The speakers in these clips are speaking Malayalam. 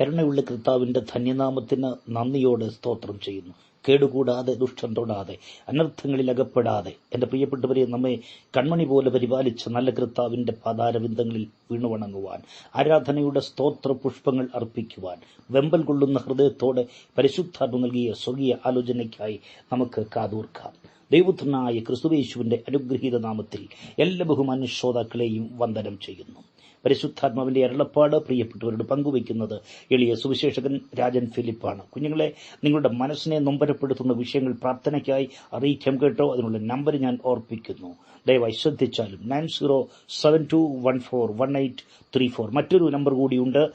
കരുണയുള്ള കർത്താവിന്റെ ധന്യനാമത്തിന് നന്ദിയോടെ സ്തോത്രം ചെയ്യുന്നു. കേടുകൂടാതെ ദുഷ്ടം തൊടാതെ അനർത്ഥങ്ങളിൽ അകപ്പെടാതെ. എന്റെ പ്രിയപ്പെട്ടവരെ നമ്മെ കൺമണി പോലെ പരിപാലിച്ച നല്ല കർത്താവിന്റെ പാതാരവിന്ദങ്ങളിൽ വീണുവണങ്ങുവാൻ ആരാധനയുടെ സ്തോത്ര പുഷ്പങ്ങൾ അർപ്പിക്കുവാൻ വെമ്പൽ കൊള്ളുന്ന ഹൃദയത്തോടെ പരിശുദ്ധാത്മ നൽകിയ സ്വകീയ ആലോചനയ്ക്കായി നമുക്ക് കാതൂർക്കാം. ദൈവപുത്രനായ ക്രിസ്തുവേശുവിന്റെ അനുഗ്രഹീത നാമത്തിൽ എല്ലാ ബഹുമാന്യ ശ്രോതാക്കളെയും വന്ദനം ചെയ്യുന്നു. പരിശുദ്ധാത്മാവിന്റെ അരുളപ്പാട് പ്രിയപ്പെട്ടവരോട് പങ്കുവയ്ക്കുന്നത് എളിയ സുവിശേഷകൻ രാജൻ ഫിലിപ്പാണ്. കുഞ്ഞുങ്ങളെ നിങ്ങളുടെ മനസ്സിനെ നൊമ്പരപ്പെടുത്തുന്ന വിഷയങ്ങൾ പ്രാർത്ഥനയ്ക്കായി അറിയിക്കാം കേട്ടോ. അതിനുള്ള നമ്പർ ഞാൻ ഓർപ്പിക്കുന്നു. ദയവായി ശ്രദ്ധിച്ചാലും nine zero seven two one four one eight three four. മറ്റൊരു നമ്പർ കൂടിയുണ്ട്.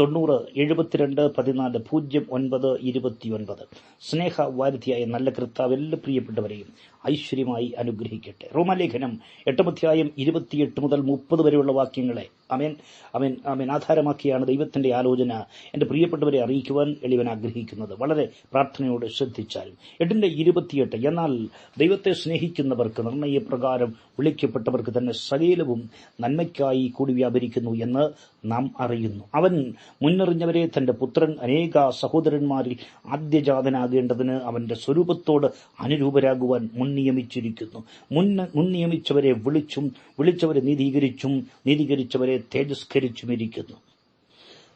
തൊണ്ണൂറ് എഴുപത്തിരണ്ട് പതിനാല് പൂജ്യം ഒൻപത് ഇരുപത്തിയൊൻപത്. സ്നേഹ വാരുതിയായ നല്ല കർത്താവ് എല്ലാ പ്രിയപ്പെട്ടവരെയും ഐശ്വര്യമായി അനുഗ്രഹിക്കട്ടെ. റോമാലേഖനം എട്ടമധ്യായം ഇരുപത്തിയെട്ട് മുതൽ മുപ്പത് വരെയുള്ള വാക്യങ്ങളെ. അമേൻ അമേൻ അമേൻ ആധാരമാക്കിയാണ് ദൈവത്തിന്റെ ആലോചന എന്റെ പ്രിയപ്പെട്ടവരെ അറിയിക്കുവാൻ എളിവൻ ആഗ്രഹിക്കുന്നത്. വളരെ പ്രാർത്ഥനയോട് ശ്രദ്ധിച്ചാലും. എട്ടിന്റെ ഇരുപത്തിയെട്ട് എന്നാൽ ദൈവത്തെ സ്നേഹിക്കുന്നവർക്ക് നിർണയപ്രകാരം വിളിക്കപ്പെട്ടവർക്ക് തന്നെ സകലവും നന്മയ്ക്കായി കൂടി വ്യാപരിക്കുന്നു എന്ന് നാം അറിയുന്നു. അവൻ മുന്നറിഞ്ഞവരെ തന്റെ പുത്രൻ അനേക സഹോദരന്മാരിൽ ആദ്യജാതനാകേണ്ടതിന് അവന്റെ സ്വരൂപത്തോട് അനുരൂപരാകുവാൻ മുൻ മുൻനിയമിച്ചവരെ വിളിച്ചും വിളിച്ചവരെ നീതീകരിച്ചും നീതീകരിച്ചവരെ തേജസ്കരിച്ചും ഇരിക്കുന്നു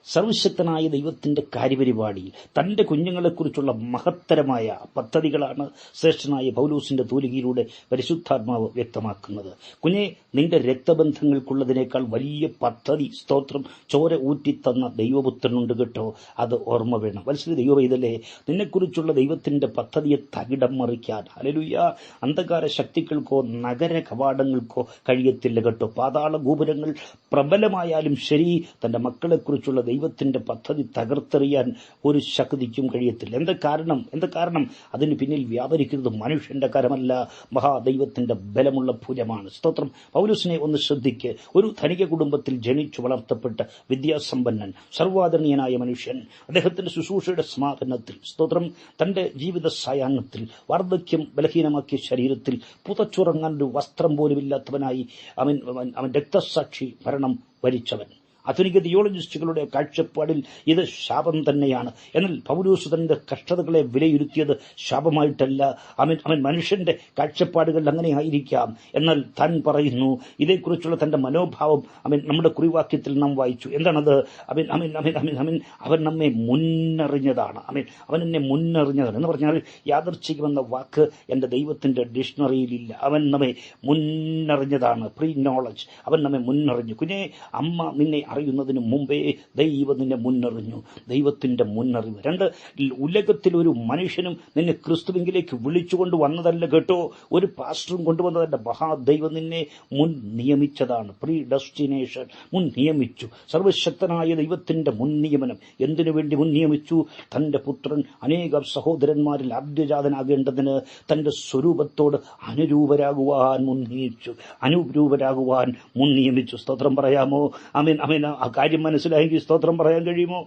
സർവശക്തനായ ദൈവത്തിന്റെ കാര്യപരിപാടിയിൽ തന്റെ കുഞ്ഞുങ്ങളെക്കുറിച്ചുള്ള മഹത്തരമായ പദ്ധതികളാണ് ശ്രേഷ്ഠനായ പൗലൂസിന്റെ തൂലികയിലൂടെ പരിശുദ്ധാത്മാവ് വ്യക്തമാക്കുന്നത്. കുഞ്ഞെ നിന്റെ രക്തബന്ധങ്ങൾക്കുള്ളതിനേക്കാൾ വലിയ പദ്ധതി സ്തോത്രം ചോര ഊറ്റിത്തന്ന ദൈവപുത്രനുണ്ട് കേട്ടോ. അത് ഓർമ്മ വേണം. വത്സരി ദൈവ ഇതല്ലേ നിന്നെക്കുറിച്ചുള്ള ദൈവത്തിന്റെ പദ്ധതിയെ തകിടം മറിക്കാൻ അലലുയ്യ അന്ധകാര ശക്തികൾക്കോ നഗര കവാടങ്ങൾക്കോ കഴിയത്തില്ല കേട്ടോ. പാതാള ഗോപുരങ്ങൾ പ്രബലമായാലും ശരി തന്റെ മക്കളെക്കുറിച്ചുള്ള ദൈവത്തിന്റെ പദ്ധതി തകർത്തെറിയാൻ ഒരു ശക്തിക്കും കഴിയത്തില്ല. എന്താ കാരണം? എന്താ കാരണം? അതിന് പിന്നിൽ വ്യാപരിക്കുന്നത് മനുഷ്യന്റെ കരമല്ല. മഹാദൈവത്തിന്റെ ബലമുള്ള ഭുജമാണ് സ്തോത്രം. പൗലുസിനെ ഒന്ന് ശ്രദ്ധിക്ക്. ഒരു ധനിക കുടുംബത്തിൽ ജനിച്ചു വളർത്തപ്പെട്ട വിദ്യാസമ്പന്നൻ സർവാദരണീയനായ മനുഷ്യൻ അദ്ദേഹത്തിന്റെ ശുശ്രൂഷയുടെ സമാപനത്തിൽ സ്തോത്രം തന്റെ ജീവിത സായാഹ്നത്തിൽ വാർദ്ധക്യം ബലഹീനമാക്കിയ ശരീരത്തിൽ പുതച്ചുറങ്ങാൻ ഒരു വസ്ത്രം പോലുമില്ലാത്തവനായി അവൻ അവൻ രക്തസാക്ഷി ഭരണം വരിച്ചവൻ. ആധുനിക തിയോളജിസ്റ്റുകളുടെ കാഴ്ചപ്പാടിൽ ഇത് ശാപം തന്നെയാണ്. എന്നാൽ പൗരൂസ് തന്റെ കഷ്ടതകളെ വിലയിരുത്തിയത് ശാപമായിട്ടല്ല. അവൻ അവൻ മനുഷ്യന്റെ കാഴ്ചപ്പാടുകൾ അങ്ങനെ ആയിരിക്കാം. എന്നാൽ താൻ പറയുന്നു ഇതേക്കുറിച്ചുള്ള തന്റെ മനോഭാവം അവൻ നമ്മുടെ കുറിവാക്യത്തിൽ നാം വായിച്ചു. എന്താണത്? അവൻ അവൻ അവൻ അവൻ അവൻ അവൻ നമ്മെ മുന്നറിഞ്ഞതാണ്. അവൻ അവൻ എന്നെ മുന്നറിഞ്ഞതാണ്. എന്ന് പറഞ്ഞാൽ യാദർച്ഛികമെന്ന വാക്ക് എന്റെ ദൈവത്തിന്റെ ഡിക്ഷണറിയിലില്ല. അവൻ നമ്മെ മുന്നറിഞ്ഞതാണ്. പ്രീ നോളജ് അവൻ നമ്മെ മുന്നറിഞ്ഞു. കുഞ്ഞെ അമ്മ നിന്നെ അറിയുന്നതിന് മുമ്പേ ദൈവം നിന്നെ മുന്നറിഞ്ഞു. ദൈവത്തിന്റെ മുന്നറിവ്. രണ്ട് ഉലകത്തിൽ ഒരു മനുഷ്യനും നിന്നെ ക്രിസ്തുവിങ്കിലേക്ക് വിളിച്ചുകൊണ്ട് വന്നതല്ല കേട്ടോ. ഒരു പാസ്റ്ററും കൊണ്ടുവന്നതല്ല. മഹാദൈവം നിന്നെ മുൻ നിയമിച്ചതാണ്. പ്രീ ഡെസ്റ്റിനേഷൻ മുൻ നിയമിച്ചു. സർവശക്തനായ ദൈവത്തിന്റെ മുൻ നിയമനം. എന്തിനു വേണ്ടി മുൻ നിയമിച്ചു? തന്റെ പുത്രൻ അനേക സഹോദരന്മാരിൽ ആദ്യജാതനാകേണ്ടതിന് തന്റെ സ്വരൂപത്തോട് അനുരൂപരാകുവാൻ മുൻ നിയമിച്ചു. അനുരൂപരാകുവാൻ മുൻ നിയമിച്ചു. സ്തോത്രം പറയാമോ? അമീൻ അമീൻ ആ കാര്യം മനസ്സിലായെങ്കിൽ സ്തോത്രം പറയാൻ കഴിയുമോ?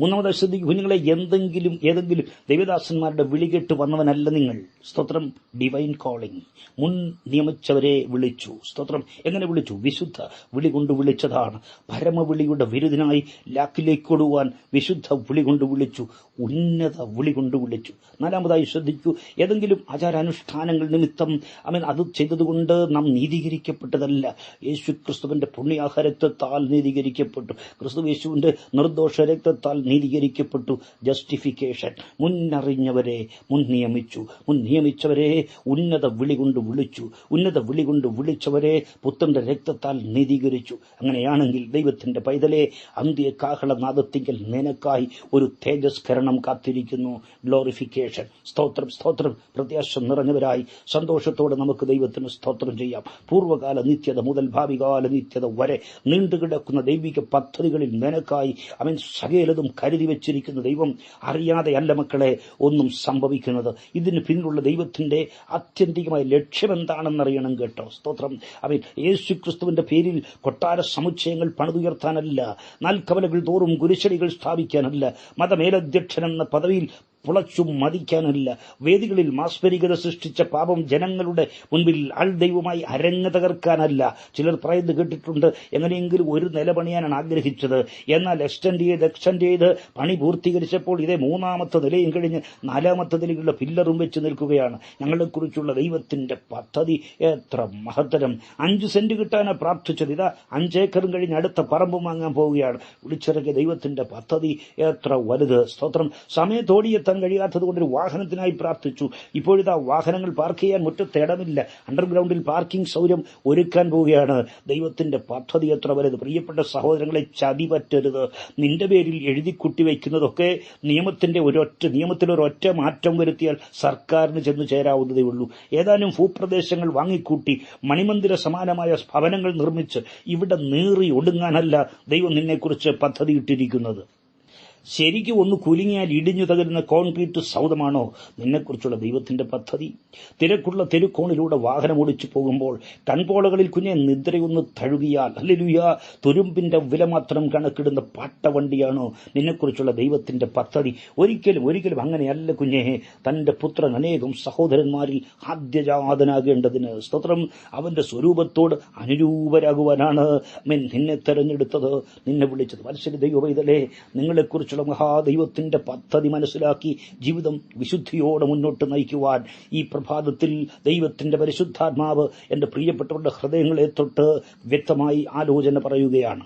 മൂന്നാമത് ശ്രദ്ധിക്കും കുഞ്ഞുങ്ങളെ എന്തെങ്കിലും ഏതെങ്കിലും ദൈവദാസന്മാരുടെ വിളികെട്ട് വന്നവനല്ല നിങ്ങൾ. സ്തോത്രം ഡിവൈൻ കോളിംഗ് മുൻ നിയമിച്ചവരെ വിളിച്ചു. സ്തോത്രം എങ്ങനെ വിളിച്ചു? വിശുദ്ധ വിളി കൊണ്ട് വിളിച്ചതാണ്. പരമവിളിയുടെ വിരുദിനായി ലാക്കിലേക്ക് കൊടുവാൻ വിശുദ്ധ വിളി കൊണ്ട് വിളിച്ചു. ഉന്നത വിളി കൊണ്ട് വിളിച്ചു. നാലാമതായി ശ്രദ്ധിക്കൂ ഏതെങ്കിലും ആചാരാനുഷ്ഠാനങ്ങൾ നിമിത്തം അവൻ അത് ചെയ്തതുകൊണ്ട് നാം നീതീകരിക്കപ്പെട്ടതല്ല. യേശു ക്രിസ്തുവിന്റെ പുണ്യാഹാരത്വത്താൽ നീതീകരിക്കപ്പെട്ടു. ക്രിസ്തു യേശുവിന്റെ നിർദോഷ രക്തത്താൽ നീതീകരിക്കപ്പെട്ടു. ജസ്റ്റിഫിക്കേഷൻ മുന്നറിഞ്ഞവരെ മുൻ നിയമിച്ചു. മുൻ നിയമിച്ചവരെ ഉന്നത വിളി കൊണ്ട് വിളിച്ചു. ഉന്നത വിളി കൊണ്ട് വിളിച്ചവരെ പുത്രന്റെ രക്തത്താൽ നീതീകരിച്ചു. അങ്ങനെയാണെങ്കിൽ ദൈവത്തിന്റെ പൈതലെ അന്ത്യ കാഹളനാദത്തിങ്കൽ നിനക്കായി ഒരു തേജസ്കരണം കാത്തിരിക്കുന്നു. ഗ്ലോറിഫിക്കേഷൻ സ്തോത്രം സ്തോത്രം. പ്രത്യാശ നിറഞ്ഞവരായി സന്തോഷത്തോടെ നമുക്ക് ദൈവത്തിന് സ്തോത്രം ചെയ്യാം. പൂർവകാല നിത്യത മുതൽ ഭാവികാല നിത്യത വരെ നീണ്ടുകിടക്കുന്ന ദൈവിക പദ്ധതികളിൽ നിനക്കായി അവൻ സകലതും കരുതി വെച്ചിരിക്കുന്ന ദൈവം അറിയാതെയല്ല മക്കളെ ഒന്നും സംഭവിക്കുന്നത്. ഇതിന് പിന്നിലുള്ള ദൈവത്തിന്റെ ആത്യന്തികമായ ലക്ഷ്യമെന്താണെന്നറിയണം കേട്ടോ. സ്തോത്രം. അവൻ യേശു ക്രിസ്തുവിന്റെ പേരിൽ കൊട്ടാര സമുച്ചയങ്ങൾ പണിതുയർത്താനല്ല നാൽക്കവലകൾ തോറും കുരിശടികൾ സ്ഥാപിക്കാനല്ല മതമേലധ്യക്ഷൻ എന്ന പദവിയിൽ പുളച്ചു മതിക്കാനല്ല. വേദികളിൽ മാസ്പരികത സൃഷ്ടിച്ച പാപം ജനങ്ങളുടെ മുൻപിൽ ആൾ ദൈവമായി അരങ്ങ് തകർക്കാനല്ല. ചിലർ പറയുന്നത് കേട്ടിട്ടുണ്ട് എങ്ങനെയെങ്കിലും ഒരു നില പണിയാനാണ് ആഗ്രഹിച്ചത്. എന്നാൽ എക്സ്റ്റൻഡ് ചെയ്ത് എക്സ്റ്റൻഡ് ചെയ്ത് പണി പൂർത്തീകരിച്ചപ്പോൾ ഇതേ മൂന്നാമത്തെ നിലയും കഴിഞ്ഞ് നാലാമത്തെ നിലയിലുള്ള പില്ലറും വെച്ച് നിൽക്കുകയാണ്. ഞങ്ങളെക്കുറിച്ചുള്ള ദൈവത്തിന്റെ പദ്ധതി എത്ര മഹത്തരം. അഞ്ച് സെന്റ് കിട്ടാനാണ് പ്രാർത്ഥിച്ചത്. ഇതാ അഞ്ചേക്കറും കഴിഞ്ഞ് അടുത്ത പറമ്പ് വാങ്ങാൻ പോവുകയാണ്. വിളിച്ചിറങ്ങിയ ദൈവത്തിന്റെ പദ്ധതി എത്ര വലുത്. സ്തോത്രം. സമയത്തോടിയെത്താൻ കഴിയാത്തത് കൊണ്ട് ഒരു വാഹനത്തിനായി പ്രാർത്ഥിച്ചു. ഇപ്പോഴിതാ വാഹനങ്ങൾ പാർക്ക് ചെയ്യാൻ മുറ്റത്ത് ഇടമില്ല. അണ്ടർഗ്രൗണ്ടിൽ പാർക്കിംഗ് സൗകര്യം ഒരുക്കാൻ പോവുകയാണ്. ദൈവത്തിന്റെ പദ്ധതി എത്ര വലുത്. പ്രിയപ്പെട്ട സഹോദരങ്ങളെ ചതി പറ്റരുത്. നിന്റെ പേരിൽ എഴുതി കുട്ടിവെക്കുന്നതൊക്കെ നിയമത്തിന്റെ ഒരൊറ്റ നിയമത്തിൽ ഒരൊറ്റ മാറ്റം വരുത്തിയാൽ സർക്കാരിന് ചെന്ന് ചേരാവുന്നതേ ഉള്ളൂ. ഏതാനും ഭൂപ്രദേശങ്ങൾ വാങ്ങിക്കൂട്ടി മണിമന്ദിര സമാനമായ ഭവനങ്ങൾ നിർമ്മിച്ച് ഇവിടെ നീറി ഒടുങ്ങാനല്ല ദൈവം നിന്നെക്കുറിച്ച് പദ്ധതിയിട്ടിരിക്കുന്നത്. ശരിക്കും ഒന്ന് കുലുങ്ങിയാൽ ഇടിഞ്ഞു തകരുന്ന കോൺക്രീറ്റ് സൗദമാണോ നിന്നെക്കുറിച്ചുള്ള ദൈവത്തിന്റെ പദ്ധതി. തിരക്കുള്ള തെരുക്കോണിലൂടെ വാഹനം ഓടിച്ചു പോകുമ്പോൾ കൺപോളകളിൽ കുഞ്ഞെ നിദ്രയൊന്ന് തഴുകിയാൽ അല്ലെലുയ തുരുമ്പിന്റെ വില മാത്രം കണക്കിടുന്ന പാട്ടവണ്ടിയാണോ നിന്നെക്കുറിച്ചുള്ള ദൈവത്തിന്റെ പദ്ധതി? ഒരിക്കലും ഒരിക്കലും അങ്ങനെയല്ല കുഞ്ഞേ. തന്റെ പുത്രൻ അനേകം സഹോദരന്മാരിൽ ആദ്യജാതനാകേണ്ടതിന് സ്തോത്രം. അവന്റെ സ്വരൂപത്തോട് അനുരൂപരാകുവാനാണ് നിന്നെ തെരഞ്ഞെടുത്തത്. നിന്നെ വിളിച്ചത്. മത്സര ദൈവവൈതലേ നിങ്ങളെക്കുറിച്ചുള്ള മഹാദൈവത്തിന്റെ പദ്ധതി മനസ്സിലാക്കി ജീവിതം വിശുദ്ധിയോടെ മുന്നോട്ട് നയിക്കുവാൻ ഈ പ്രഭാതത്തിൽ ദൈവത്തിന്റെ പരിശുദ്ധാത്മാവ് എന്റെ പ്രിയപ്പെട്ടവരുടെ ഹൃദയങ്ങളെ തൊട്ട് വ്യക്തമായി ആലോചന പറയുകയാണ്.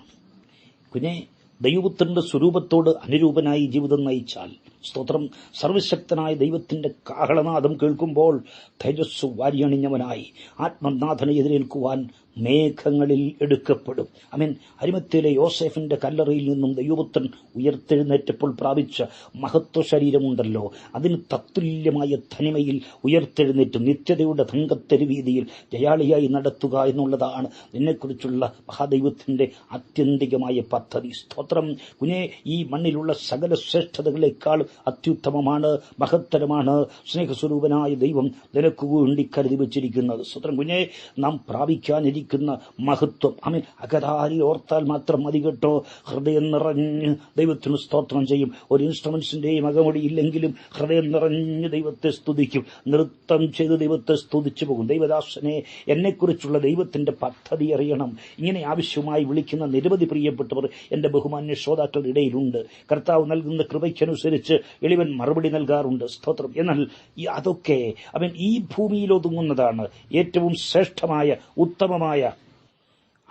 കുഞ്ഞെ ദൈവത്തിന്റെ സ്വരൂപത്തോട് അനുരൂപനായി ജീവിതം നയിച്ചാൽ സ്തോത്രം സർവശക്തനായ ദൈവത്തിന്റെ കാഹളനാദം കേൾക്കുമ്പോൾ തേജസ് വാരിയണിഞ്ഞവനായി ആത്മനാഥനെ എതിരേൽക്കുവാൻ മേഘങ്ങളിൽ എടുക്കപ്പെടും. അമീൻ. അരിമത്തിലെ യോസെഫിന്റെ കല്ലറയിൽ നിന്നും ദൈവപുത്രൻ ഉയർത്തെഴുന്നേറ്റപ്പോൾ പ്രാപിച്ച മഹത്വ ശരീരമുണ്ടല്ലോ. അതിന് തത്തുല്യമായ തനിമയിൽ ഉയർത്തെഴുന്നേറ്റ്. നിത്യതയുടെ തങ്കത്തെരുവീതിയിൽ ജയാളിയായി നടത്തുക എന്നുള്ളതാണ് നിന്നെക്കുറിച്ചുള്ള മഹാദൈവത്തിന്റെ ആത്യന്തികമായ പദ്ധതി. സ്തോത്രം. കുഞ്ഞെ ഈ മണ്ണിലുള്ള സകല ശ്രേഷ്ഠതകളെക്കാൾ അത്യുത്തമമാണ് മഹത്തരമാണ് സ്നേഹസ്വരൂപനായ ദൈവം നിനക്ക് വേണ്ടി കരുതി വെച്ചിരിക്കുന്നത്. സ്തോത്രം. കുഞ്ഞെ നാം പ്രാപിക്കാനിരിക്കുന്ന മഹത്വം. അമീൻ അകതാരി ഓർത്താൽ മാത്രം മതി കേട്ടോ. ഹൃദയം നിറഞ്ഞ് ദൈവത്തിന് സ്തോത്രം ചെയ്യും. ഒരു ഇൻസ്ട്രുമെന്റ്സിന്റെയും അകമടി ഇല്ലെങ്കിലും ഹൃദയം നിറഞ്ഞ് ദൈവത്തെ സ്തുതിക്കും. നൃത്തം ചെയ്ത് ദൈവത്തെ സ്തുതിച്ചു പോകും. ദൈവദാസനെ എന്നെക്കുറിച്ചുള്ള ദൈവത്തിന്റെ പദ്ധതി അറിയണം. ഇങ്ങനെ ആവശ്യമായി വിളിക്കുന്ന നിരവധി പ്രിയപ്പെട്ടവർ എന്റെ ബഹുമാന്യ ശ്രോതാക്കളുടെ ഇടയിലുണ്ട്. കർത്താവ് നൽകുന്ന കൃപയ്ക്കനുസരിച്ച് എളിവൻ മറുപടി നൽകാറുണ്ട്. സ്തോത്രം. എന്നാൽ അതൊക്കെ അവൻ ഈ ഭൂമിയിൽ ഒതുങ്ങുന്നതാണ് ഏറ്റവും ശ്രേഷ്ഠമായ ഉത്തമമായ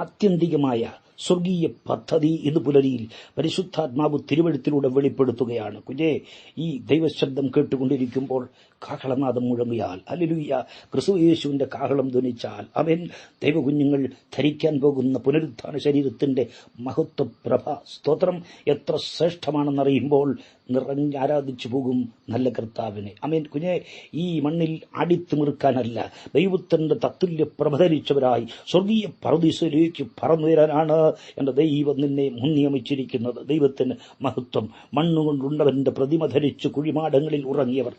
ആത്യന്തികമായ സ്വർഗീയ പദ്ധതി ഇന്ന് പുലരിയിൽ പരിശുദ്ധാത്മാവ് തിരുവഴുത്തിലൂടെ വെളിപ്പെടുത്തുകയാണ്. കുഞ്ഞേ ഈ ദൈവശബ്ദം കേട്ടുകൊണ്ടിരിക്കുമ്പോൾ കാഹളനാദം മുഴങ്ങിയാൽ. അല്ലുയ്യ ക്രിസ്തുയേശുവിന്റെ കാഹളം ധ്വനിച്ചാൽ അവൻ ദൈവകുഞ്ഞുങ്ങൾ ധരിക്കാൻ പോകുന്ന പുനരുത്ഥാന ശരീരത്തിന്റെ മഹത്വപ്രഭ സ്തോത്രം എത്ര ശ്രേഷ്ഠമാണെന്നറിയുമ്പോൾ നിറഞ്ഞ് ആരാധിച്ചു പോകും നല്ല കർത്താവിനെ. അമേൻ. കുഞ്ഞെ ഈ മണ്ണിൽ അടിത്തുമിറുക്കാനല്ല ദൈവത്തിന്റെ തത്തുല്യ പ്രഭധരിച്ചവരായി സ്വർഗീയ പറദീസയിലേക്ക് പറന്നുയരാനാണ് എന്റെ ദൈവം നിന്നെ മുൻനിയമിച്ചിരിക്കുന്നത്. ദൈവത്തിന് മഹത്വം. മണ്ണുകൊണ്ടുണ്ടവന്റെ പ്രതിമ ധരിച്ച് കുഴിമാടങ്ങളിൽ ഉറങ്ങിയവർ.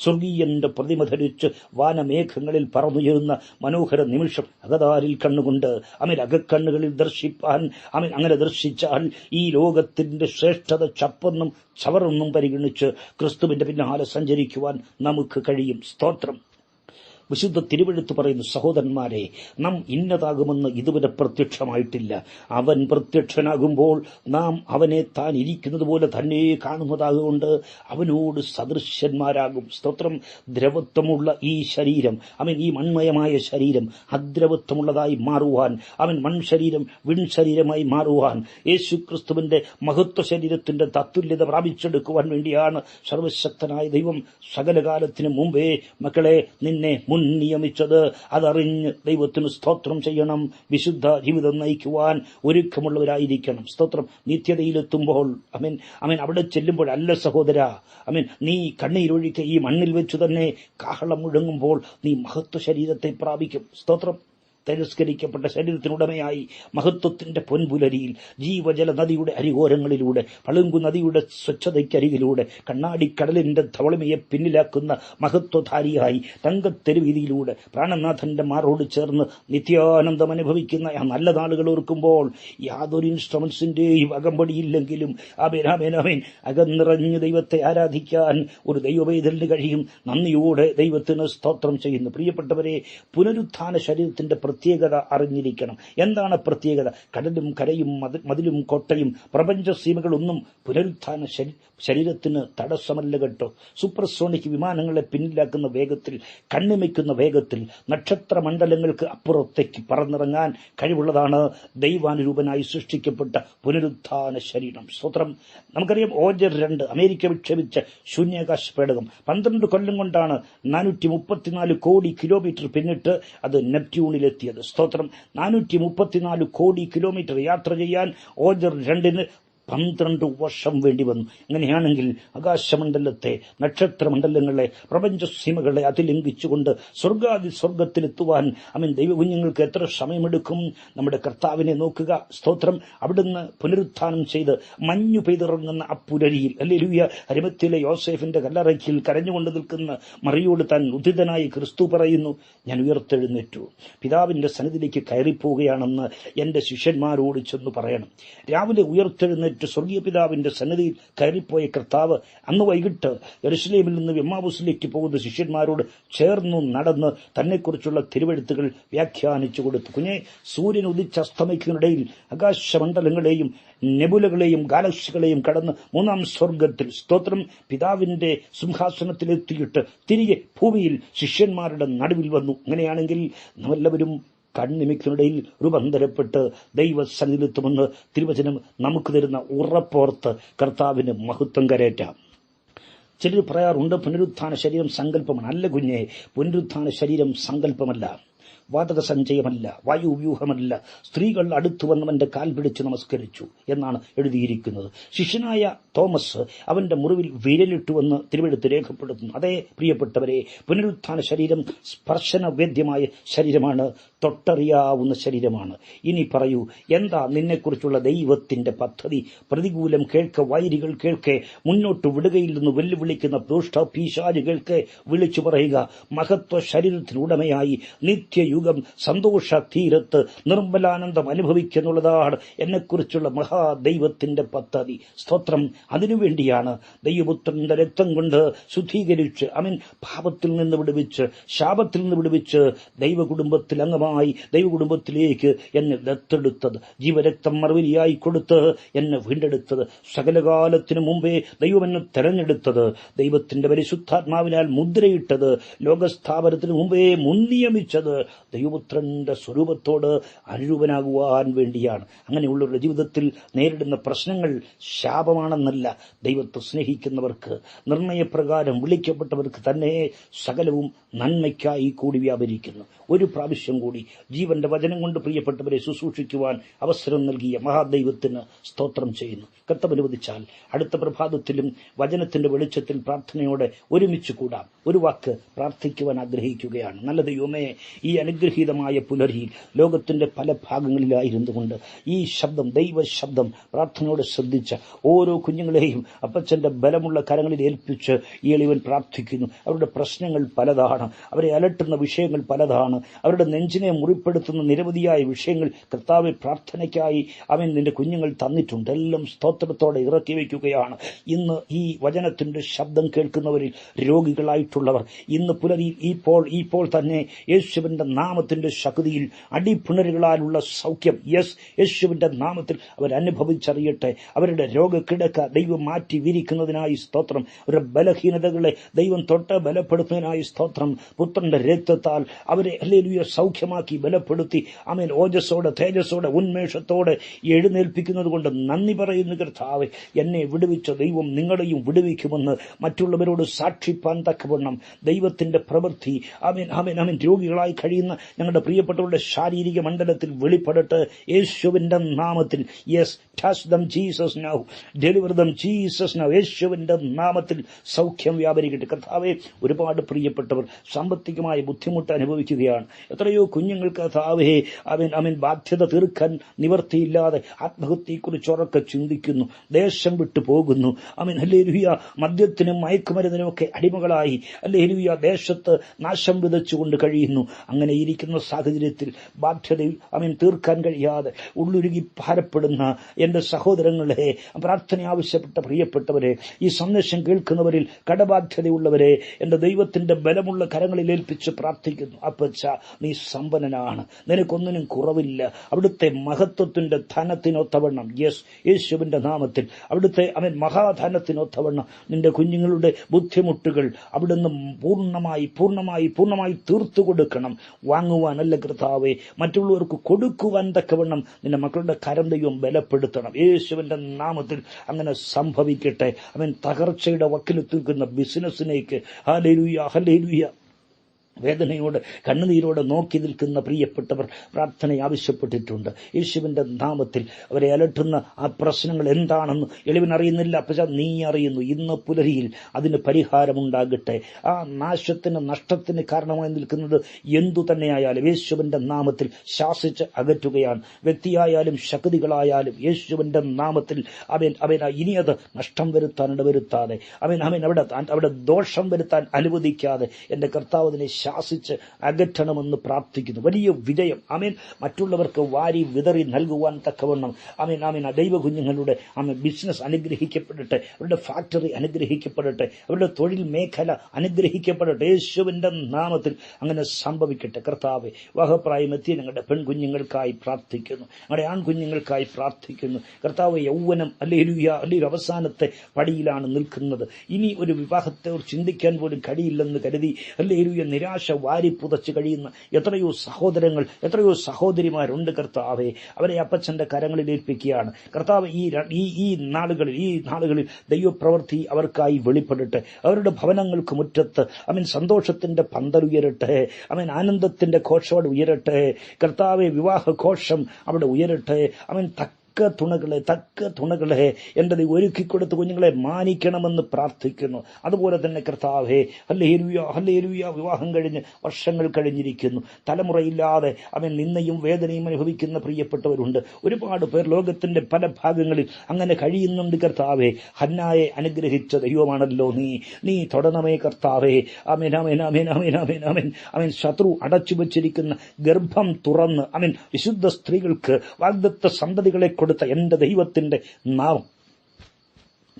സ്വർഗീയന്റെ പ്രതിമ ധരിച്ച് വാനമേഘങ്ങളിൽ പറന്നുയരുന്ന മനോഹര നിമിഷം അകതാരിൽ കണ്ണുകൊണ്ട് അമിൽ അകക്കണ്ണുകളിൽ ദർശിപ്പാൻ അമിൽ അങ്ങനെ ദർശിച്ചാൽ ഈ ലോകത്തിന്റെ ശ്രേഷ്ഠത ചപ്പെന്നും ചവറൊന്നും പരിഗണിച്ച് ക്രിസ്തുവിന്റെ പിന്നാലെ സഞ്ചരിക്കുവാൻ നമുക്ക് കഴിയും. സ്തോത്രം. വിശുദ്ധ തിരുവെഴുത്ത് പറയുന്നു സഹോദരന്മാരെ നാം ഇന്നതാകുമെന്ന് ഇതുവരെ പ്രത്യക്ഷമായിട്ടില്ല. അവൻ പ്രത്യക്ഷനാകുമ്പോൾ നാം അവനെ താൻ ഇരിക്കുന്നത് പോലെ തന്നെ കാണുന്നതാകൊണ്ട് അവനോട് സദൃശ്യന്മാരാകും സ്തോത്രം. ദ്രവത്വമുള്ള ഈ ശരീരം അവൻ ഈ മൺമയമായ ശരീരം അദ്രവത്വമുള്ളതായി മാറുവാൻ അവൻ മൺശരീരം വിൺശരീരമായി വിൺ ശരീരമായി മാറുവാൻ യേശു ക്രിസ്തുവിന്റെ മഹത്വ ശരീരത്തിന്റെ തത്തുല്യത പ്രാപിച്ചെടുക്കുവാൻ വേണ്ടിയാണ് സർവശക്തനായ ദൈവം സകലകാലത്തിന് മുമ്പേ മക്കളെ നിന്നെ മുൻ നിയമിച്ചത്. അതറിഞ്ഞ് ദൈവത്തിന് സ്തോത്രം ചെയ്യണം. വിശുദ്ധ ജീവിതം നയിക്കുവാൻ ഒരുക്കമുള്ളവരായിരിക്കണം. സ്തോത്രം നിത്യതയിലെത്തുമ്പോൾ. അമീൻ. അമീൻ. അവിടെ ചെല്ലുമ്പോഴല്ല സഹോദര. അമീൻ. നീ കണ്ണീരൊഴിക്ക് ഈ മണ്ണിൽ വെച്ചു തന്നെ കാഹളം മുഴങ്ങുമ്പോൾ നീ മഹത്വ ശരീരത്തെ പ്രാപിക്കും. സ്തോത്രം. തിരസ്കരിക്കപ്പെട്ട ശരീരത്തിനുടമയായി മഹത്വത്തിന്റെ പൊൻപുലരിയിൽ ജീവജല നദിയുടെ അരികോരങ്ങളിലൂടെ പളുങ്കു നദിയുടെ സ്വച്ഛതയ്ക്കരികിലൂടെ കണ്ണാടിക്കടലിന്റെ ധവളിമയെ പിന്നിലാക്കുന്ന മഹത്വധാരിയായി തങ്കത്തെരുവീതിയിലൂടെ പ്രാണനാഥന്റെ മാറോട് ചേർന്ന് നിത്യാനന്ദം അനുഭവിക്കുന്ന ആ നല്ല നാളുകൾ ഓർക്കുമ്പോൾ യാതൊരു ഇൻസ്ട്രുമെന്റ്സിന്റെയും അകമ്പടിയില്ലെങ്കിലും അമേൻ അകന്നിറഞ്ഞ് ദൈവത്തെ ആരാധിക്കാൻ ഒരു ദൈവവേദലിന് കഴിയും. നന്ദിയോടെ ദൈവത്തിന് സ്തോത്രം ചെയ്യുന്നു. പ്രിയപ്പെട്ടവരെ പുനരുത്ഥാന ശരീരത്തിന്റെ പ്രത്യേകത അറിഞ്ഞിരിക്കണം. എന്താണ് പ്രത്യേകത? കടലും കരയും മതി- മതിലും കോട്ടയും പ്രപഞ്ച സീമകളൊന്നും പുനരുത്ഥാന ശരീ- ശരീരത്തിന് തടസ്സമല്ല കേട്ടോ. സൂപ്പർസോണിക് വിമാനങ്ങളെ പിന്നിലാക്കുന്ന വേഗത്തിൽ കണ്ണിമയ്ക്കുന്ന വേഗത്തിൽ നക്ഷത്ര മണ്ഡലങ്ങൾക്ക് അപ്പുറത്തേക്ക് പറന്നിറങ്ങാൻ കഴിവുള്ളതാണ് ദൈവാനുരൂപനായി സൃഷ്ടിക്കപ്പെട്ട പുനരുത്ഥാന ശരീരം. സ്തോത്രം. നമുക്കറിയാം ഓജർ രണ്ട് അമേരിക്ക വിക്ഷേപിച്ച ശൂന്യാകാശ പേടകം. പന്ത്രണ്ട് കൊല്ലം കൊണ്ടാണ് നാനൂറ്റി മുപ്പത്തിനാല് കോടി കിലോമീറ്റർ പിന്നിട്ട് അത് നെപ്റ്റ്യൂണിലെത്തിയത് സ്തോത്രം. നാനൂറ്റി മുപ്പത്തിനാല് കോടി കിലോമീറ്റർ യാത്ര ചെയ്യാൻ ഓജർ രണ്ടിന് പന്ത്രണ്ട് വർഷം വേണ്ടി വന്നു. അങ്ങനെയാണെങ്കിൽ ആകാശമണ്ഡലത്തെ നക്ഷത്രമണ്ഡലങ്ങളെ പ്രപഞ്ച സീമകളെ അതിലംഘിച്ചുകൊണ്ട് സ്വർഗാദി സ്വർഗത്തിലെത്തുവാൻ അമീൻ ദൈവകുഞ്ഞുങ്ങൾക്ക് എത്ര സമയമെടുക്കും? നമ്മുടെ കർത്താവിനെ നോക്കുക. സ്തോത്രം. അവിടുന്ന് പുനരുത്ഥാനം ചെയ്ത് മഞ്ഞു പെയ്തിറങ്ങുന്ന അപ്പുരരിയിൽ അല്ലെ ലുയ ഹരിമത്തിലെ യോസേഫിന്റെ കല്ലറയ്ക്കിൽ കരഞ്ഞുകൊണ്ട് നിൽക്കുന്ന മറിയോട് താൻ ഉദിതനായി ക്രിസ്തു പറയുന്നു ഞാൻ ഉയർത്തെഴുന്നേറ്റു. പിതാവിന്റെ സന്നിധിയിലേക്ക് കയറിപ്പോവുകയാണെന്ന് എന്റെ ശിഷ്യന്മാരോട് ചെന്ന് പറയണം. രാവിലെ ഉയർത്തെഴുന്നേറ്റ് സ്വർഗീയ പിതാവിന്റെ സന്നിധിയിൽ കയറിപ്പോയ കർത്താവ് അന്ന് വൈകിട്ട് എറുസലേമിൽ നിന്ന് വെമ്മാബൂസിലേക്ക് പോകുന്ന ശിഷ്യന്മാരോട് ചേർന്നു നടന്ന് തന്നെക്കുറിച്ചുള്ള തിരുവെഴുത്തുകൾ വ്യാഖ്യാനിച്ചു കൊടുത്തു. കുഞ്ഞെ സൂര്യൻ ഉദിച്ചസ്തമിക്കുന്നതിനിടയിൽ ആകാശമണ്ഡലങ്ങളെയും നെബുലകളെയും ഗാലക്സികളെയും കടന്ന് മൂന്നാം സ്വർഗത്തിൽ സ്തോത്രം പിതാവിന്റെ സിംഹാസനത്തിലെത്തിയിട്ട് തിരികെ ഭൂമിയിൽ ശിഷ്യന്മാരുടെ നടുവിൽ വന്നു. അങ്ങനെയാണെങ്കിൽ നാമെല്ലാവരും കണ്ണിമിക്കിനിടയിൽ രൂപാന്തരപ്പെട്ട് ദൈവസന്നിധിത്വമെന്ന് തിരുവചനം നമുക്ക് തരുന്ന ഉറപ്പോർത്ത് കർത്താവിന് മഹത്വം കരേറ്റാം. ചിലർ പറയാറുണ്ട് പുനരുത്ഥാന ശരീരം സങ്കല്പമാണ്. അല്ല കുഞ്ഞെ പുനരുത്ഥാന ശരീരം സങ്കല്പമല്ല. വാതക സഞ്ചയമല്ല വായുവ്യൂഹമല്ല. സ്ത്രീകൾ അടുത്തു വന്നവന്റെ കാൽ പിടിച്ച് നമസ്കരിച്ചു എന്നാണ് എഴുതിയിരിക്കുന്നത്. ശിഷ്യനായ തോമസ് അവന്റെ മുറിവിൽ വിരലിട്ടുവെന്ന് തിരുവെടുത്ത് രേഖപ്പെടുത്തുന്നു. അതേ പ്രിയപ്പെട്ടവരെ പുനരുത്ഥാന ശരീരം സ്പർശനവേദ്യമായ ശരീരമാണ് തൊട്ടറിയാവുന്ന ശരീരമാണ്. ഇനി പറയൂ എന്താ നിന്നെക്കുറിച്ചുള്ള ദൈവത്തിന്റെ പദ്ധതി? പ്രതികൂലം കേൾക്കെ വൈരികൾ കേൾക്കെ മുന്നോട്ട് വിടുകയിൽ നിന്ന് വെല്ലുവിളിക്കുന്ന ദുഷ്ട പീശാചുകൾക്ക് വിളിച്ചു പറയുക. മഹത്വ ശരീരത്തിനുടമയായി നിത്യയുഗം സന്തോഷ തീരത്ത് നിർമ്മലാനന്ദം അനുഭവിക്കുന്നുള്ളതാണ് എന്നെക്കുറിച്ചുള്ള മഹാദൈവത്തിന്റെ പദ്ധതി. സ്തോത്രം. അതിനുവേണ്ടിയാണ് ദൈവപുത്രന്റെ രക്തം കൊണ്ട് ശുദ്ധീകരിച്ച് അമീൻ പാപത്തിൽ നിന്ന് വിടുവിച്ച് ശാപത്തിൽ നിന്ന് വിടുവിച്ച് ദൈവകുടുംബത്തിൽ അംഗമായി ദൈവകുടുംബത്തിലേക്ക് എന്നെ ദത്തെടുത്തത്. ജീവരക്തം മറുപടിയായി കൊടുത്ത് എന്നെ വീണ്ടെടുത്തത്. സകലകാലത്തിനു മുമ്പേ ദൈവം എന്നെ തെരഞ്ഞെടുത്തത്. ദൈവത്തിന്റെ പരിശുദ്ധാത്മാവിനാൽ മുദ്രയിട്ടത്. ലോകസ്ഥാപനത്തിന് മുമ്പേ മുൻനിയമിച്ചത്. ദൈവപുത്രന്റെ സ്വരൂപത്തോട് അനുരൂപനാകുവാൻ വേണ്ടിയാണ്. അങ്ങനെയുള്ളവരുടെ ജീവിതത്തിൽ നേരിടുന്ന പ്രശ്നങ്ങൾ ശാപമാണെന്നല്ല ദൈവത്തെ സ്നേഹിക്കുന്നവർക്ക്. നിർണയപ്രകാരം വിളിക്കപ്പെട്ടവർക്ക് തന്നെ സകലവും നന്മയ്ക്കായി കൂടി വ്യാപരിക്കുന്നു. ഒരു പ്രാവശ്യം കൂടി ജീവന്റെ വചനം കൊണ്ട് പ്രിയപ്പെട്ടവരെ ശുശ്രൂഷിക്കുവാൻ അവസരം നൽകിയ മഹാദൈവത്തിന് സ്തോത്രം ചെയ്യുന്നു. കത്തമനുവദിച്ചാൽ അടുത്ത പ്രഭാതത്തിലും വചനത്തിന്റെ വെളിച്ചത്തിൽ പ്രാർത്ഥനയോടെ ഒരുമിച്ച് കൂടാം. ഒരു വാക്ക് പ്രാർത്ഥിക്കുവാൻ ആഗ്രഹിക്കുകയാണ്. നല്ല ദൈവമേ ഈ അനുഗ്രഹീതമായ പുലരിയിൽ ലോകത്തിന്റെ പല ഭാഗങ്ങളിലായിരുന്നു കൊണ്ട് ഈ ശബ്ദം ദൈവ ശബ്ദം പ്രാർത്ഥനയോടെ ശ്രദ്ധിച്ച ഓരോ കുഞ്ഞുങ്ങളെയും അപ്പച്ചന്റെ ബലമുള്ള കരങ്ങളിൽ ഏൽപ്പിച്ച് ഈ എളിവൻ പ്രാർത്ഥിക്കുന്നു. അവരുടെ പ്രശ്നങ്ങൾ പലതാണ് അവരെ അലട്ടുന്ന വിഷയങ്ങൾ പലതാണ് അവരുടെ നെഞ്ചിനെ മുറിപ്പെടുത്തുന്ന നിരവധിയായ വിഷയങ്ങൾ കർത്താവ് പ്രാർത്ഥനയ്ക്കായി അവൻ നിന്റെ കുഞ്ഞുങ്ങൾ തന്നിട്ടുണ്ട്. എല്ലാം സ്തോത്രത്തോടെ ഇറക്കി വയ്ക്കുകയാണ്. ഇന്ന് ഈ വചനത്തിന്റെ ശബ്ദം കേൾക്കുന്നവരിൽ രോഗികളായിട്ടുള്ളവർ ഇന്ന് പുലരി ഇപ്പോൾ ഇപ്പോൾ തന്നെ യേശുവിന്റെ നാമത്തിന്റെ ശക്തിയിൽ അടിപ്പിണരുകളാലുള്ള സൗഖ്യം. യെസ് യേശുവിന്റെ നാമത്തിൽ അവർ അനുഭവിച്ചറിയട്ടെ. അവരുടെ രോഗക്കിടക്ക ദൈവം മാറ്റി വിരിക്കുന്നതിനായി സ്തോത്രം. അവരുടെ ബലഹീനതകളെ ദൈവം തൊട്ട് ബലപ്പെടുത്തുന്നതിനായി സ്തോത്രം. പുത്രന്റെ രക്തത്താൽ അവരെ അല്ലേലുയ സൗഖ്യമാക്കി ബലപ്പെടുത്തി. അമേൻ ഓജസ്സോടെ തേജസ്സോടെ ഉന്മേഷത്തോടെ എഴുന്നേൽപ്പിക്കുന്നത് കൊണ്ട് നന്ദി പറയുന്ന കർത്താവ്. എന്നെ വിടുവിച്ച ദൈവം നിങ്ങളെയും വിടുവിക്കുമെന്ന് മറ്റുള്ളവരോട് സാക്ഷിപ്പാൻ തക്കവണ്ണം ദൈവത്തിന്റെ പ്രവൃത്തി. അമേൻ അമേൻ അമേൻ രോഗികളായി കഴിയുന്ന ഞങ്ങളുടെ പ്രിയപ്പെട്ടവരുടെ ശാരീരിക മണ്ഡലത്തിൽ വെളിപ്പെടട്ടെ. യേശുവിന്റെ നാമത്തിൽ. Yes touch them Jesus now deliver them Jesus now യേശുവിന്റെ നാമത്തിൽ സൗഖ്യം വ്യാപരിക്കട്ടെ. കർത്താവെ ഒരുപാട് പ്രിയപ്പെട്ടവർ സാമ്പത്തികമായ ബുദ്ധിമുട്ട് അനുഭവിക്കുകയാണ്. എത്രയോ കുഞ്ഞുങ്ങൾ കർത്താവെ അവൻ അവൻ ബാധ്യത തീർക്കാൻ നിവർത്തിയില്ലാതെ ആത്മഹത്യയെക്കുറിച്ച് ഉറക്കെ ചിന്തിക്കുന്നു. ദേശം വിട്ടു പോകുന്നു. അവൻ അല്ലേ രുഹിയ മദ്യത്തിനും മയക്കുമരുന്നിനും ഒക്കെ അടിമകളായി. രുഹിയ ദേശത്ത് നാശം വിതച്ചുകൊണ്ട് കഴിയുന്നു. അങ്ങനെ ഇരിക്കുന്ന സാഹചര്യത്തിൽ ബാധ്യത അമീൻ തീർക്കാൻ കഴിയാതെ ഉള്ളുരുകി ഭാരപ്പെടുന്ന എന്റെ സഹോദരങ്ങളെ പ്രാർത്ഥന ആവശ്യപ്പെട്ട പ്രിയപ്പെട്ടവരെ ഈ സന്ദേശം കേൾക്കുന്നവരിൽ കടബാധ്യതയുള്ളവരെ എന്റെ ദൈവത്തിന്റെ ബലമുള്ള കരങ്ങളിൽ ഏൽപ്പിച്ച് പ്രാർത്ഥിക്കുന്നു. അപ്പച്ച നീ സമ്പന്നനാണ്. നിനക്കൊന്നിനും കുറവില്ല. അവിടുത്തെ മഹത്വത്തിന്റെ ധനത്തിനൊത്തവണ്ണം യെസ് യേശുവിന്റെ നാമത്തിൽ അവിടുത്തെ അവൻ മഹാധനത്തിനൊത്തവണ്ണം നിന്റെ കുഞ്ഞുങ്ങളുടെ ബുദ്ധിമുട്ടുകൾ അവിടുന്ന് പൂർണമായി പൂർണമായി പൂർണമായി തീർത്തു കൊടുക്കണം വാങ്ങുവാനല്ല കർത്താവെ മറ്റുള്ളവർക്ക് കൊടുക്കുവാൻ തക്കവണ്ണം നിന്റെ മക്കളുടെ കരം ദൈവം ബലപ്പെടുത്തണം. യേശുവിന്റെ നാമത്തിൽ അങ്ങനെ സംഭവിക്കട്ടെ. അവൻ തകർച്ചയുടെ വക്കിലെത്തിക്കുന്ന ബിസിനസ്സിലേക്ക് ഹലേലുയ ഹലേലുയ വേദനയോട് കണ്ണുനീരോട് നോക്കി നിൽക്കുന്ന പ്രിയപ്പെട്ടവർ പ്രാർത്ഥന ആവശ്യപ്പെട്ടിട്ടുണ്ട്. യേശുവിന്റെ നാമത്തിൽ അവരെ അലട്ടുന്ന ആ പ്രശ്നങ്ങൾ എന്താണെന്ന് എളിവിനറിയുന്നില്ല. പക്ഷെ നീ അറിയുന്നു. ഇന്ന് പുലരിയിൽ അതിന് പരിഹാരമുണ്ടാകട്ടെ. ആ നാശത്തിന് നഷ്ടത്തിന് കാരണമായി നിൽക്കുന്നത് എന്തു തന്നെയായാലും യേശുവിന്റെ നാമത്തിൽ ശാസിച്ച് അകറ്റുകയാണ്. വ്യക്തിയായാലും ശക്തികളായാലും യേശുവിന്റെ നാമത്തിൽ അവൻ അവൻ ഇനി അത് നഷ്ടം വരുത്താൻ ഇടവരുത്താതെ അവൻ അവൻ അവിടെ അവിടെ ദോഷം വരുത്താൻ അനുവദിക്കാതെ എന്റെ കർത്താവിനെ ശാസിച്ച് അകറ്റണമെന്ന് പ്രാർത്ഥിക്കുന്നു. വലിയ വിജയം. അമീൻ മറ്റുള്ളവർക്ക് വാരി വിതറി നൽകുവാൻ തക്കവണ്ണം. അമീൻ അമീൻ ആ ദൈവ കുഞ്ഞുങ്ങളുടെ അമീൻ ബിസിനസ് അനുഗ്രഹിക്കപ്പെടട്ടെ. അവരുടെ ഫാക്ടറി അനുഗ്രഹിക്കപ്പെടട്ടെ. അവരുടെ തൊഴിൽ മേഖല അനുഗ്രഹിക്കപ്പെടട്ടെ. യേശുവിന്റെ നാമത്തിൽ അങ്ങനെ സംഭവിക്കട്ടെ. കർത്താവ് വിവാഹപ്രായം എത്തിയ ഞങ്ങളുടെ പെൺകുഞ്ഞുങ്ങൾക്കായി പ്രാർത്ഥിക്കുന്നു. ഞങ്ങളുടെ ആൺകുഞ്ഞുങ്ങൾക്കായി പ്രാർത്ഥിക്കുന്നു. കർത്താവ് യൗവനം അല്ലെങ്കിൽ അല്ലെങ്കിൽ അവസാനത്തെ പടിയിലാണ് നിൽക്കുന്നത്. ഇനി ഒരു വിവാഹത്തെ ചിന്തിക്കാൻ പോലും കഴിയില്ലെന്ന് കരുതി. അല്ലെ വാരി പുതച്ചു കഴിയുന്ന എത്രയോ സഹോദരങ്ങൾ എത്രയോ സഹോദരിമാരുണ്ട് കർത്താവെ. അവരെ അപ്പച്ചന്റെ കരങ്ങളിൽ ഏൽപ്പിക്കുകയാണ്. കർത്താവ് ഈ ഈ ഈ നാളുകളിൽ ഈ നാളുകളിൽ ദൈവപ്രവൃത്തി അവർക്കായി വെളിപ്പെടട്ടെ. അവരുടെ ഭവനങ്ങൾക്ക് മുറ്റത്ത് അവൻ സന്തോഷത്തിന്റെ പന്തലുയരട്ടെ അവൻ ആനന്ദത്തിന്റെ ഘോഷോട് ഉയരട്ടെ. കർത്താവെ വിവാഹഘോഷം അവിടെ ഉയരട്ടെ. അവൻ തക്ക തുണകളെ തക്ക തുണകളെ എന്റെ ഒരുക്കി ഒരുക്കിക്കൊടുത്ത് കുഞ്ഞുങ്ങളെ മാനിക്കണമെന്ന് പ്രാർത്ഥിക്കുന്നു. അതുപോലെ തന്നെ കർത്താവേ ഹല്ലേലൂയ ഹല്ലേലൂയ വിവാഹം കഴിഞ്ഞ് വർഷങ്ങൾ കഴിഞ്ഞിരിക്കുന്നു. തലമുറയില്ലാതെ അവൻ നിന്നയും വേദനയും അനുഭവിക്കുന്ന പ്രിയപ്പെട്ടവരുണ്ട്. ഒരുപാട് പേർ ലോകത്തിന്റെ പല ഭാഗങ്ങളിൽ അങ്ങനെ കഴിയുന്നുണ്ട് കർത്താവേ. ഹന്നായെ അനുഗ്രഹിച്ച ദൈവമാണല്ലോ നീ. നീ തൊടണമേ കർത്താവേ. അമേൻ അമേൻ അമേൻ അമേൻ അമേൻ അമേൻ അവൻ ശത്രു അടച്ചു വച്ചിരിക്കുന്ന ഗർഭം തുറന്ന് അവൻ വിശുദ്ധ സ്ത്രീകൾക്ക് വാഗ്ദത്ത സന്തതികളെ കൊടുത്ത എന്റെ ദൈവത്തിന്റെ നാമം.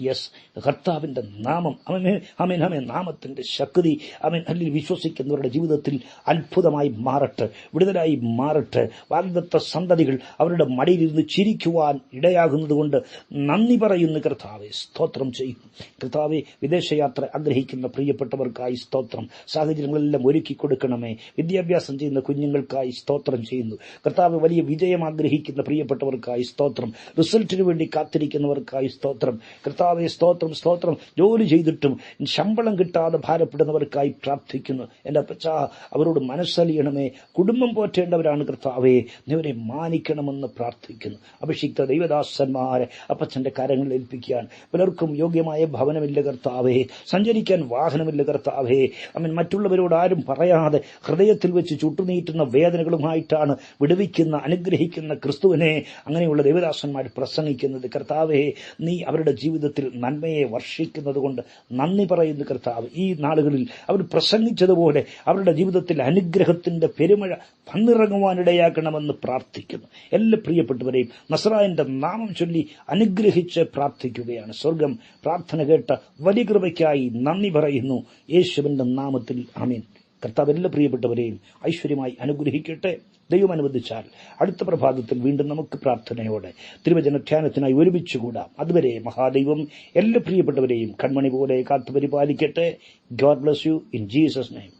യെസ് കർത്താവിന്റെ നാമം അവൻ അമേൻ അമേ നാമത്തിന്റെ ശക്തി അവൻ അല്ലിൽ വിശ്വസിക്കുന്നവരുടെ ജീവിതത്തിൽ അത്ഭുതമായി മാറട്ടെ വിടുതലായി മാറട്ടെ. വാഗ്ദത്ത സന്തതികൾ അവരുടെ മടിയിലിരുന്ന് ചിരിക്കുവാൻ ഇടയാകുന്നത് കൊണ്ട് നന്ദി പറയുന്നു കർത്താവെ സ്തോത്രം ചെയ്യുന്നു. കർത്താവെ വിദേശയാത്ര ആഗ്രഹിക്കുന്ന പ്രിയപ്പെട്ടവർക്കായി സ്തോത്രം. സാഹചര്യങ്ങളെല്ലാം ഒരുക്കി കൊടുക്കണമേ. വിദ്യാഭ്യാസം ചെയ്യുന്ന കുഞ്ഞുങ്ങൾക്കായി സ്തോത്രം ചെയ്യുന്നു. കർത്താവ് വലിയ വിജയം ആഗ്രഹിക്കുന്ന പ്രിയപ്പെട്ടവർക്കായി സ്തോത്രം. റിസൾട്ടിന് വേണ്ടി കാത്തിരിക്കുന്നവർക്കായി സ്തോത്രം. കർത്താവെ സ്തോത്രം സ്തോത്രം. ജോലി ചെയ്തിട്ടും ശമ്പളം കിട്ടാതെ ഭാരപ്പെടുന്നവർക്കായി പ്രാർത്ഥിക്കുന്നു. എന്റെ അപ്പച്ച അവരോട് മനസ്സലിയണമേ. കുടുംബം പോറ്റേണ്ടവരാണ് കർത്താവെ. നിവരെ മാനിക്കണമെന്ന് പ്രാർത്ഥിക്കുന്നു. അഭിഷിക്ത ദൈവദാസന്മാരെ അപ്പച്ചന്റെ കരങ്ങളിൽ ഏൽപ്പിക്കാൻ. പലർക്കും യോഗ്യമായ ഭവനമില്ല കർത്താവേ. സഞ്ചരിക്കാൻ വാഹനമില്ല കർത്താവേ. അവൻ മറ്റുള്ളവരോട് ആരും പറയാതെ ഹൃദയത്തിൽ വെച്ച് ചുട്ടുനീറ്റുന്ന വേദനകളുമായിട്ടാണ് വിടുവിക്കുന്ന അനുഗ്രഹിക്കുന്ന ക്രിസ്തുവിനെ അങ്ങനെയുള്ള ദേവദാസന്മാർ പ്രസംഗിക്കുന്നത്. കർത്താവേ നീ അവരുടെ ജീവിതത്തിൽ നന്മയെ വർഷിക്കുന്നത് കൊണ്ട് നന്ദി പറയുന്നു കർത്താവ്. ഈ നാളുകളിൽ അവർ പ്രസംഗിച്ചതുപോലെ അവരുടെ ജീവിതത്തിൽ അനുഗ്രഹത്തിന്റെ പെരുമഴ വന്നിറങ്ങുവാനിടയാക്കണമെന്ന് പ്രാർത്ഥിക്കുന്നു. എല്ലാ പ്രിയപ്പെട്ടവരെയും നസറായന്റെ നാമം ചൊല്ലി അനുഗ്രഹിച്ച് പ്രാർത്ഥിക്കുകയാണ്. സ്വർഗം പ്രാർത്ഥന കേട്ട വലിയ കൃപയ്ക്കായി നന്ദി പറയുന്നു. യേശുവിന്റെ നാമത്തിൽ അമീൻ കർത്താവ് എല്ലാ പ്രിയപ്പെട്ടവരെയും ഐശ്വര്യമായി അനുഗ്രഹിക്കട്ടെ. ദൈവം അനുവദിച്ചാൽ അടുത്ത പ്രഭാതത്തിൽ വീണ്ടും നമുക്ക് പ്രാർത്ഥനയോടെ തിരുവചന ധ്യാനത്തിനായി ഒരുമിച്ചുകൂടാം. അതുവരെ മഹാദൈവം എല്ലാ പ്രിയപ്പെട്ടവരെയും കൺമണി പോലെ കാത്തുപരിപാലിക്കട്ടെ. God bless you in Jesus name